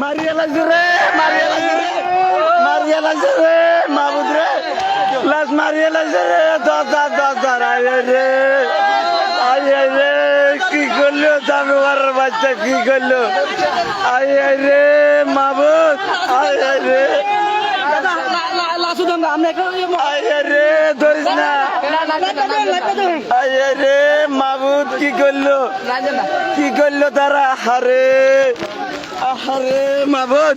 মারিয়া লাগছে রে মারিয়া লাগছে রে মারিয়া লাগছে রে মাবুদ রে। লাশ মারিয়া লাগছে রে। দশ দশ দশ দশ আই রে আই রে। কি করল? জানোয়ার বাচ্চা কি করল? আই গে রে মাবুদ আই গে রে। মাবুদ, কি করল? কি করল তারা? আহারে আহারে মাবুদ।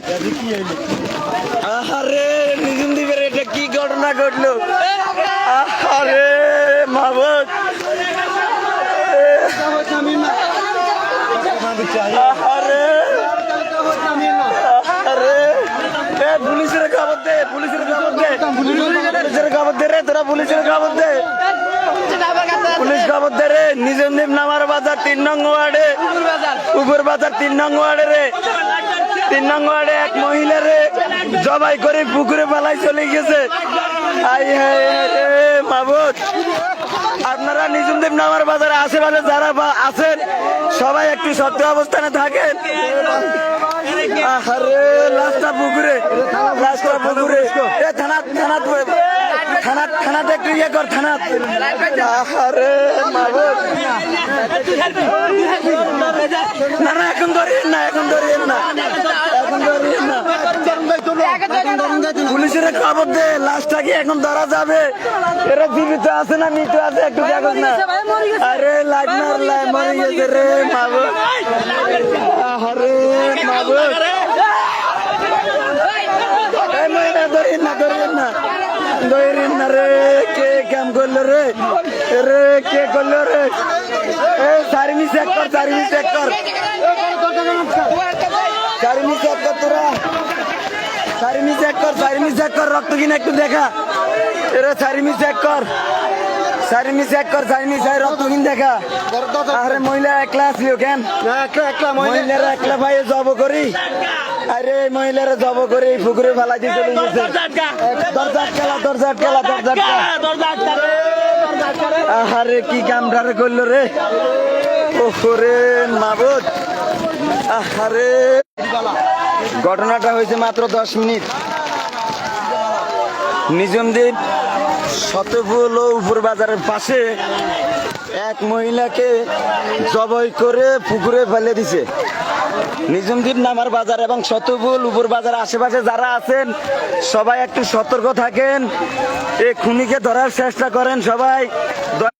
আহারে নিজুম দ্বীপের এটা কি ঘটনা ঘটলো? আহারে মাবুদ আহারে আহারে এ পুলিশের খবর দে পুলিশের খবর দে পুলিশ খবর নামার বাজার তিন নং ওয়ার্ডে। তিন নং তিন নং ওয়ার্ডে এক রে, জবাই করে পুকুরে পালাই চলে গেছে। আই রে আপনারা নিজুমদেব নামার বাজারে আশেপাশে যারা আছেন, সবাই একটু সত্য অবস্থানে থাকেন। এ থানা ইয়ে কর না এখন না এখন না। এখন পুলিশের খবর দে লাশটা কি এখন ধরা যাবে? এরা জীবিত আছে না, মৃত আছে, একটু দেখো না। আরে মার লাই মরে গেছে রে মাবু আরে মাবু এই মহিলা ধরিয়েন না ধরিয়েন না না রে কে কাম করল রে? রে কে করল রে? এ সারিমি চেক কর সারিমি চেক কর। সারিমি চেক কর তোরা। সারিমি চেক কর সারিমি চেক কর রক্ত কিনা একটু দেখা। এরে সারিমি চেক কর। সারিমি চেক কর সারিমি চাই রক্ত কিন দেখা। আরে মহিলা একলা আসলিও কেন? মহিলারা একলা ভাই জব করি। আরে মহিলারা জব করে এই পুকুরে ফেলা দিয়ে চলে গেছে। দরজা খেলা দরজা খেলা দরজা আহারে কি কামটারে করল রে? ওরে মাবুদ। আহারে। ঘটনাটা হয়েছে মাত্র দশ মিনিট। নিজমদ্বীপ শতফুল ও উপর বাজারের পাশে এক মহিলাকে জবই করে পুকুরে ফেলে দিছে। নিজমদ্বীপ নামার বাজার এবং শতবুল উপর বাজার আশেপাশে যারা আছেন, সবাই একটু সতর্ক থাকেন। এই খুনিকে ধরার চেষ্টা করেন সবাই।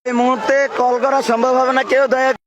এই মুহূর্তে কল করা সম্ভব হবে না, কেউ দয়া